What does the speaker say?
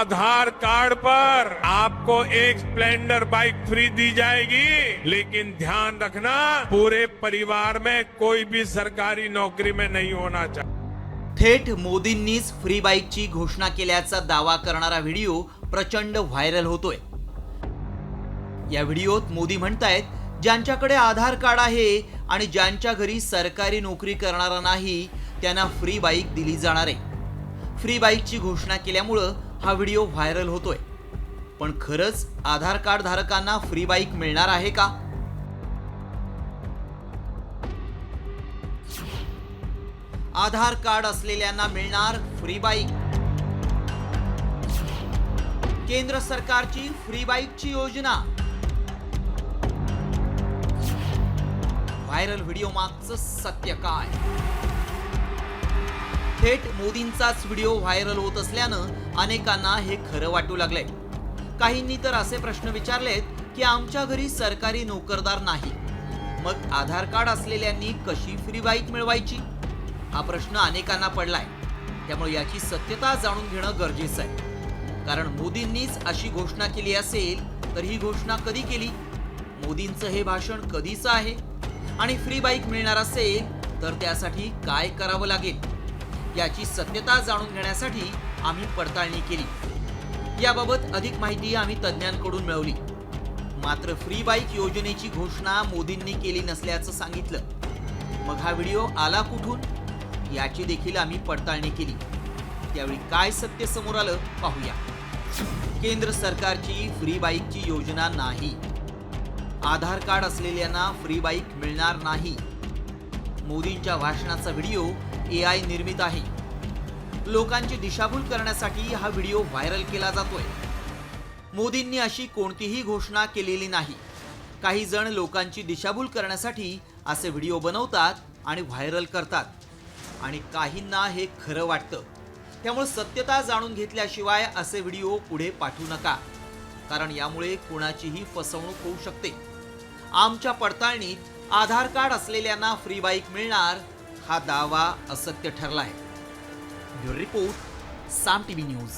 आधार card पर आपको एक Splendor bike free दी जाएगी। लेकिन ध्यान रखना पूरे परिवार में कोई भी सरकारी नौकरी में नहीं होना चाहिए थेट मोदींनीच फ्री बाईकची घोषणा केल्याचा दावा करणारा व्हिडिओ प्रचंड व्हायरल होतोय. या व्हिडिओत मोदी म्हणतायत ज्यांच्याकडे आधार कार्ड आहे आणि ज्यांच्या घरी सरकारी नोकरी करणारा नाही त्यांना फ्री बाईक दिली जाणार आहे. फ्री बाईकची घोषणा केल्यामुळं हा व्हिडिओ व्हायरल होतोय. पण खरंच आधार कार्ड धारकांना फ्री बाईक मिळणार आहे का? आधार कार्ड असलेल्यांना मिळणार फ्री बाईक केंद्र सरकारची फ्री बाईकची योजना. व्हायरल व्हिडिओ मागचं सत्य काय? थेट मोदींचाच व्हिडिओ व्हायरल होत असल्यानं अनेकांना हे खरं वाटू लागलंय. काहींनी तर असे प्रश्न विचारलेत की आमच्या घरी सरकारी नोकरदार नाही. मग आधार कार्ड असलेल्यांनी कशी फ्री बाईक मिळवायची? हा प्रश्न अनेकांना पडलाय. त्यामुळे याची सत्यता जाणून घेणं गरजेचं आहे. कारण मोदींनीच अशी घोषणा केली असेल तर ही घोषणा कधी केली? मोदींचं हे भाषण कधीचं आहे? आणि फ्री बाईक मिळणार असेल तर त्यासाठी काय करावं लागेल? याची सत्यता जाणून घेण्यासाठी आम्ही पडताळणी केली. याबाबत अधिक माहिती आम्ही तज्ज्ञांकडून मिळवली. मात्र फ्री बाईक योजनेची घोषणा मोदींनी केली नसल्याचं सांगितलं. मग हा व्हिडिओ आला कुठून? याची देखील आम्ही पडताळणी केली. त्यावेळी काय सत्य समोर आलं पाहूया. केंद्र सरकारची फ्री बाईकची योजना नाही. आधार कार्ड असलेल्यांना फ्री बाईक मिळणार नाही. मोदींच्या भाषणाचा व्हिडिओ ए आय निर्मित आहे. लोकांची दिशाभूल करण्यासाठी हा व्हिडिओ व्हायरल केला जातोय. मोदींनी अशी कोणतीही घोषणा केलेली नाही. काही जण लोकांची दिशाभूल करण्यासाठी असे व्हिडिओ बनवतात आणि व्हायरल करतात. आणि काहींना हे खरं वाटतं. त्यामुळे सत्यता जाणून घेतल्याशिवाय असे व्हिडिओ पुढे पाठवू नका. कारण यामुळे कुणाचीही फसवणूक होऊ शकते. आमच्या पडताळणीत आधार कार्ड असलेल्यांना फ्री बाईक मिळणार हा दावा असत्य ठरला आहे bureau report Saam T V news.